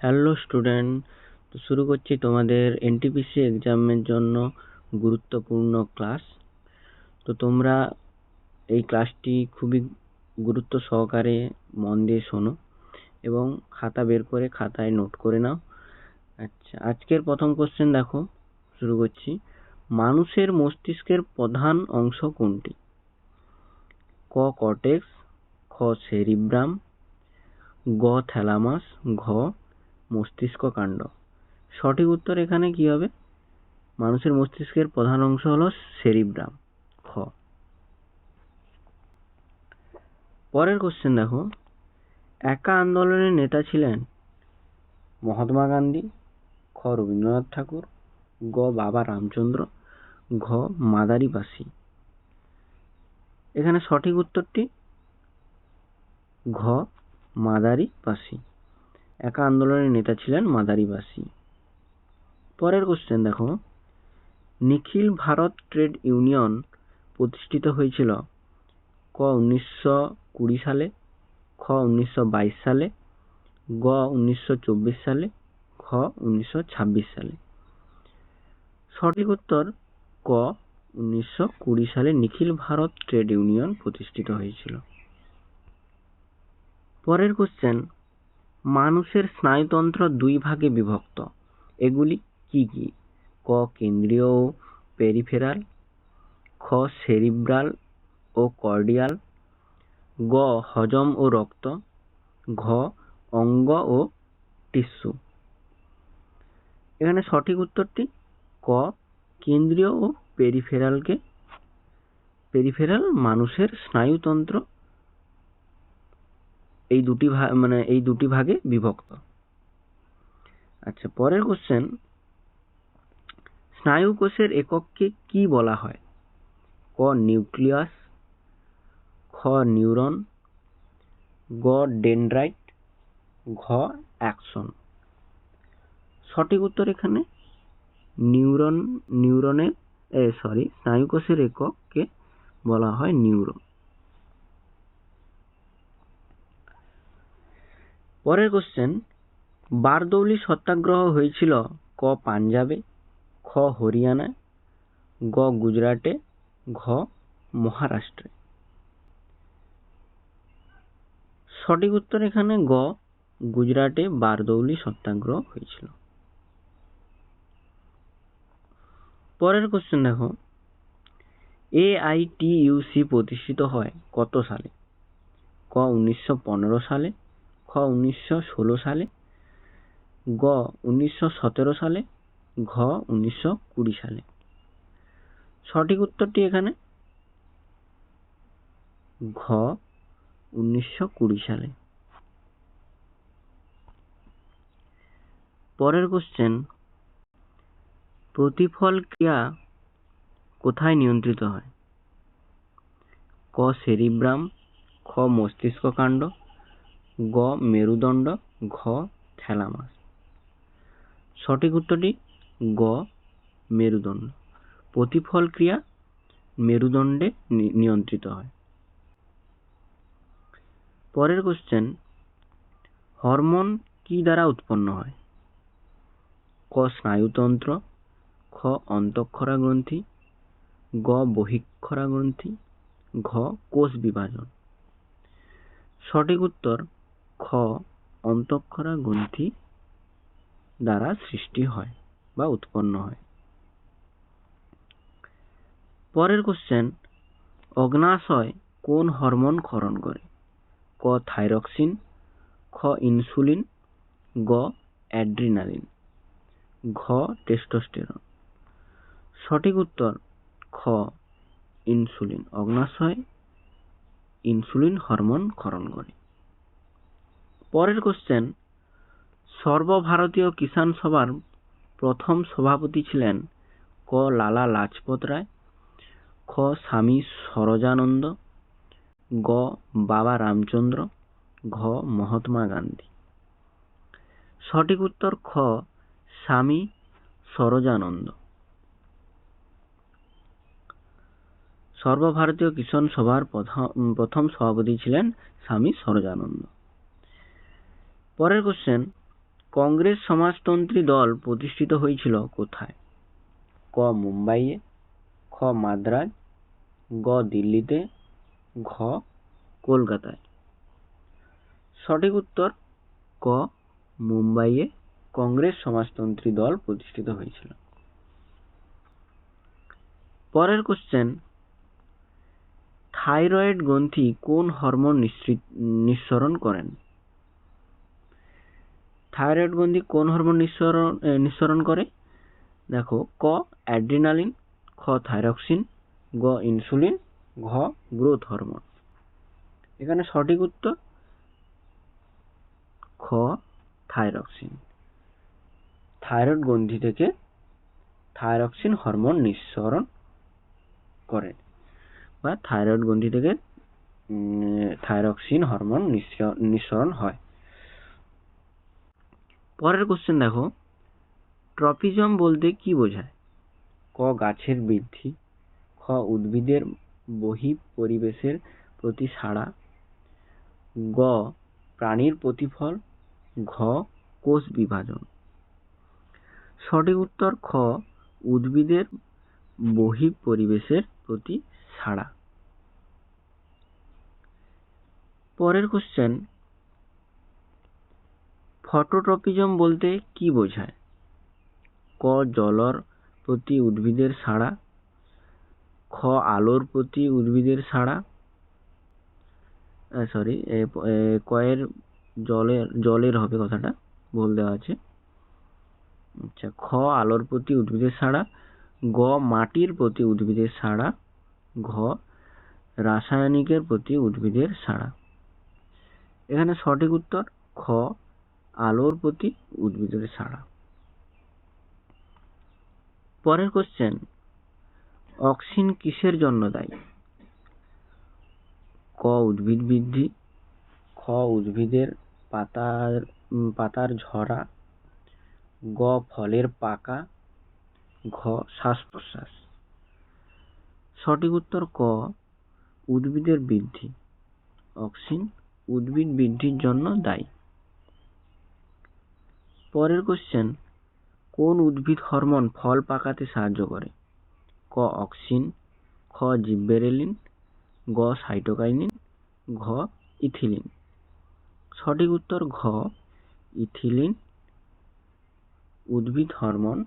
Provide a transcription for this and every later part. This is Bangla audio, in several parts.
হ্যালো স্টুডেন্ট তো শুরু করছি তোমাদের এনটিপিসি এক্সামের জন্য গুরুত্বপূর্ণ ক্লাস তো তোমরা এই ক্লাসটি খুবই গুরুত্ব সহকারে মন দিয়ে শোনো এবং খাতা বের করে খাতায় নোট করে নাও। আচ্ছা আজকের প্রথম কোশ্চেন দেখো, শুরু করছি। মানুষের মস্তিষ্কের প্রধান অংশ কোনটি? ক কর্টেক্স খ সেরিব্রাম গ থ্যালামাস ঘ মস্তিষ্ক কাণ্ড। সঠিক উত্তর এখানে কি হবে? মানুষের মস্তিষ্কের প্রধান অংশ হলো সেরিব্রাম। খ। পরের কোশ্চেন দেখো। একা আন্দোলনের নেতা ছিলেন মহাত্মা গান্ধী, খ. রবীন্দ্রনাথ ঠাকুর, গ. বাবা রামচন্দ্র, ঘ. মাদারি বাসি। এখানে সঠিক উত্তরটি, ঘ. মাদারি বাসি। একা আন্দোলনের নেতা ছিলেন মাদারিবাসী। পরের কোশ্চেন দেখো। নিখিল ভারত ট্রেড ইউনিয়ন প্রতিষ্ঠিত হয়েছিল ক উনিশশো কুড়ি সালে, খ উনিশশো বাইশ সালে, গ উনিশশো চব্বিশ সালে খ উনিশশো ছাব্বিশ সালে। সঠিক উত্তর ক উনিশশো কুড়ি সালে নিখিল ভারত ট্রেড ইউনিয়ন প্রতিষ্ঠিত হয়েছিল। পরের কোশ্চেন মানুষের স্নায়ুতন্ত্র দুই ভাগে বিভক্ত। এগুলি কি কি? ক, কেন্দ্রীয় ও পেরিফেরাল। খ, সেরিব্রাল ও কর্ডিয়াল। গ, হজম ও রক্ত। ঘ, অঙ্গ ও টিস্যু। এখানে সঠিক উত্তরটি ক, কেন্দ্রীয় ও পেরিফেরালকে। পেরিফেরাল মানুষের স্নায়ুতন্ত্র এই দুটি মানে এই দুটি ভাগে বিভক্ত। আচ্ছা পরের কোশ্চেন স্নায়ু কোষের একককে কি বলা হয়? ক, নিউক্লিয়াস, খ, নিউরন, গ, ডেনড্রাইট, ঘ, অ্যাকশন। সঠিক উত্তর এখানে নিউরন নিউরনের সরি স্নায়ু কোষের একককে বলা হয় নিউরন। পরের কোশ্চেন বারদৌলি সত্যাগ্রহ হয়েছিল ক পাঞ্জাবে, খ হরিয়ানায়, গ গুজরাটে, ঘ মহারাষ্ট্রে। সঠিক উত্তর এখানে গ, গুজরাটে বারদৌলি সত্যাগ্রহ হয়েছিল। পরের কোশ্চেন দেখো এ আই টি ইউসি প্রতিষ্ঠিত হয় কত সালে? ক উনিশশো পনেরো সালে খ উনিশশো ষোলো সালে, গ উনিশশো সতেরো সালে, ঘ উনিশশো কুড়ি সালে। সঠিক উত্তরটি এখানে? ঘ উনিশশো কুড়ি সালে। পরের কোশ্চেন প্রতিফল ক্রিয়া কোথায় নিয়ন্ত্রিত হয়? ক সেরিব্রাম, খ মস্তিষ্ক কাণ্ড গ, মেরুদণ্ড, ঘ থ্যালামাস সঠিক উত্তরটি গ, মেরুদণ্ড। প্রতিফল ক্রিয়া মেরুদণ্ডে নিয়ন্ত্রিত হয়। পরের কোশ্চেন হরমোন কি দ্বারা উৎপন্ন হয়? ক, স্নায়ুতন্ত্র, খ, অন্তঃক্ষরা গ্রন্থি, গ, বহিক্ষরা গ্রন্থি, ঘ, কোষ বিভাজন। সঠিক উত্তর খ, অন্তঃক্ষরা গ্রন্থি দ্বারা সৃষ্টি হয় বা উৎপন্ন হয়। পরের কোশ্চেন অগ্নাশয় কোন হরমোন ক্ষরণ করে? ক, থাইরক্সিন, খ, ইনসুলিন, গ, অ্যাড্রিনালিন। ঘ, টেস্টোস্টেরন। সঠিক উত্তর, খ, ইনসুলিন অগ্নাশয়, ইনসুলিন হরমোন ক্ষরণ করে। পরের কোশ্চেন সর্বভারতীয় কিষাণ সভার প্রথম সভাপতি ছিলেন ক. লালা লাজপত রায়, খ. স্বামী সরজানন্দ, গ. বাবা রামচন্দ্র, ঘ. মহাত্মা গান্ধী। সঠিক উত্তর খ. স্বামী সরজানন্দ। সর্বভারতীয় কিষাণ সভার প্রথম সভাপতি ছিলেন স্বামী সরজানন্দ। পরের কোশ্চেন কংগ্রেস সমাজতন্ত্রী দল প্রতিষ্ঠিত হয়েছিল কোথায়? ক, মুম্বাইয়ে, খ, মাদ্রাজ, গ, দিল্লিতে, ঘ, কলকাতায়। সঠিক উত্তর, ক, মুম্বাইয়ে কংগ্রেস সমাজতন্ত্রী দল প্রতিষ্ঠিত হয়েছিল। পরের কোশ্চেন থাইরয়েড গ্রন্থি কোন হরমোন নিঃসরণ করেন? থাইরয়েড গ্রন্থি কোন হরমোন নিঃসরণ নিঃসরণ করে? দেখো, ক অ্যাড্রিনালিন খ থাইরক্সিন গ ইনসুলিন ঘ গ্রোথ হরমোন এখানে সঠিক উত্তর? খ থাইরক্সিন থাইরয়েড গ্রন্থি থেকে থাইরক্সিন হরমোন নিঃসরণ করে। বা থাইরয়েড গ্রন্থি থেকে থাইরক্সিন হরমোন নিঃসরণ হয়। পরের কোশ্চেন দেখো। ট্রপিজম বলতে কি বোঝায়? ক গাছের বৃদ্ধি, খ উদ্ভিদের বহি পরিবেশের প্রতি সাড়া, গ প্রাণীর প্রতিফল, ঘ কোষ বিভাজন। সঠিক উত্তর খ, উদ্ভিদের বহি পরিবেশের প্রতি সাড়া। পরের কোশ্চেন ফটোট্রপিজম বলতে কি বোঝায়? ক, জলর প্রতি উদ্ভিদের সাড়া। খ, আলোর প্রতি উদ্ভিদের সাড়া। সরি কয়ের জলের জলের হবে কথাটা ভুল দেওয়া আছে। আচ্ছা খ, আলোর প্রতি উদ্ভিদের সাড়া। গ, মাটির প্রতি উদ্ভিদের সাড়া। ঘ, রাসায়নিকের প্রতি উদ্ভিদের সাড়া। এখানে সঠিক উত্তর, খ। আলোর প্রতি উদ্ভিদের সাড়া। পরের কোশ্চেন অক্সিন কিসের জন্য দায়ী? ক, উদ্ভিদ বৃদ্ধি, খ, উদ্ভিদের পাতার পাতার ঝরা, গ, ফলের পাকা, ঘ, শ্বাস প্রশ্বাস। সঠিক উত্তর ক, উদ্ভিদের বৃদ্ধি, অক্সিন উদ্ভিদ বৃদ্ধির জন্য দায়ী। পরের কোশ্চেন কোন উদ্ভিদ হরমোন ফল পাকাতে সাহায্য করে? ক, অক্সিন, খ, জিব্বেরেলিন, গ, সাইটোকাইনিন, ঘ, ইথিলিন। সঠিক উত্তর ঘ, ইথিলিন। উদ্ভিদ হরমোন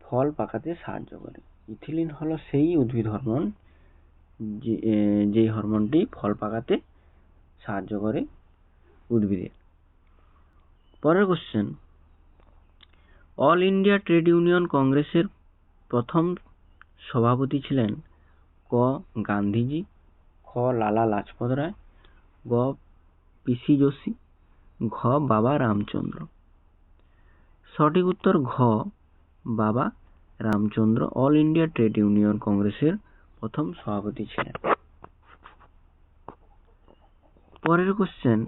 ফল পাকাতে সাহায্য করে। ইথিলিন হলো সেই উদ্ভিদ হরমোন যে যেই হরমোনটি ফল পাকাতে সাহায্য করে উদ্ভিদের পরের question all India trade union কংগ্রেসের প্রথম সভাপতি ছিলেন ক গান্ধীজি, খ লালা লাজপত রায়, গ পিসি যোশী, ঘ বাবা রামচন্দ্র। সঠিক উত্তর ঘ Baba Ramchandra all India trade union কংগ্রেসের প্রথম সভাপতি ছিলেন। পরের কোশ্চেন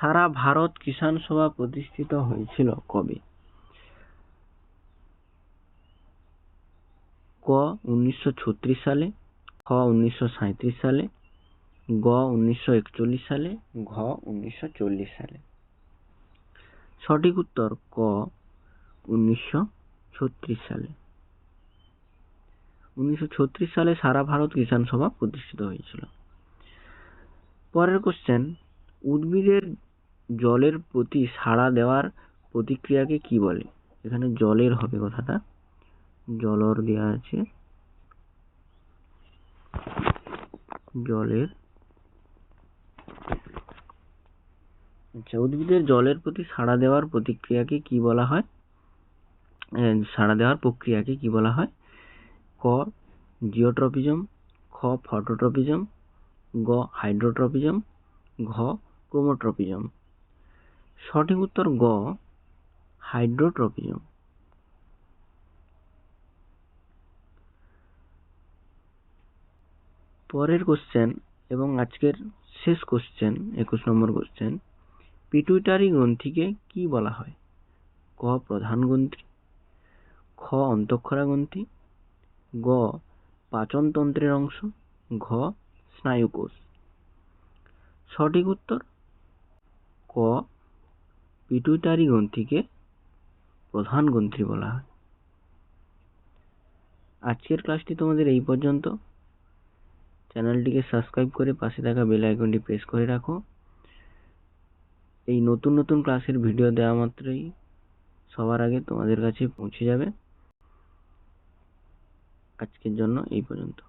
সারা ভারত কিষাণ সভা প্রতিষ্ঠিত হয়েছিল কবে? ক উনিশশো সালে, খ উনিশশো সালে, গ উনিশশো সালে, ঘ উনিশশো সালে। সঠিক উত্তর ক উনিশশো ছত্রিশ সালে। উনিশশো ছত্রিশ সালে সারা ভারত কিষাণ সভা প্রতিষ্ঠিত হয়েছিল। পরের কোশ্চেন উদ্ভিদের জলের প্রতি সাড়া দেওয়ার প্রতিক্রিয়াকে কি বলে? এখানে জলের হবে কথাটা। জলর দেওয়া আছে। জলের আচ্ছা উদ্ভিদের জলের প্রতি সাড়া দেওয়ার প্রতিক্রিয়াকে কি বলা হয়? সাড়া দেওয়ার প্রক্রিয়াকে কি বলা হয়? ক, জিওট্রপিজম, খ, ফটোট্রপিজম, গ, হাইড্রোট্রপিজম, ঘ, ক্রোমোট্রপিজম। সঠিক উত্তর গ হাইড্রোট্রপিজম পরের কোশ্চেন এবং আজকের শেষ কোশ্চেন একুশ নম্বর কোশ্চেন পিটুইটারি গ্রন্থিকে কি বলা হয়? ক, প্রধান গ্রন্থি, খ, অন্তঃক্ষরা গ্রন্থি, গ, পাচনতন্ত্রের অংশ, ঘ, স্নায়ুকোষ। সঠিক উত্তর ক পিটুইটারি গ্রন্থিকে প্রধান গ্রন্থি বলা হয়। আজকের ক্লাসটি তোমাদের এই পর্যন্ত। চ্যানেলটিকে সাবস্ক্রাইব করে পাশে থাকা বেল আইকনটি প্রেস করে রাখো। এই নতুন নতুন ক্লাসের ভিডিও দেওয়া মাত্রই সবার আগে তোমাদের কাছে পৌঁছে যাবে। আজকের জন্য এই পর্যন্ত।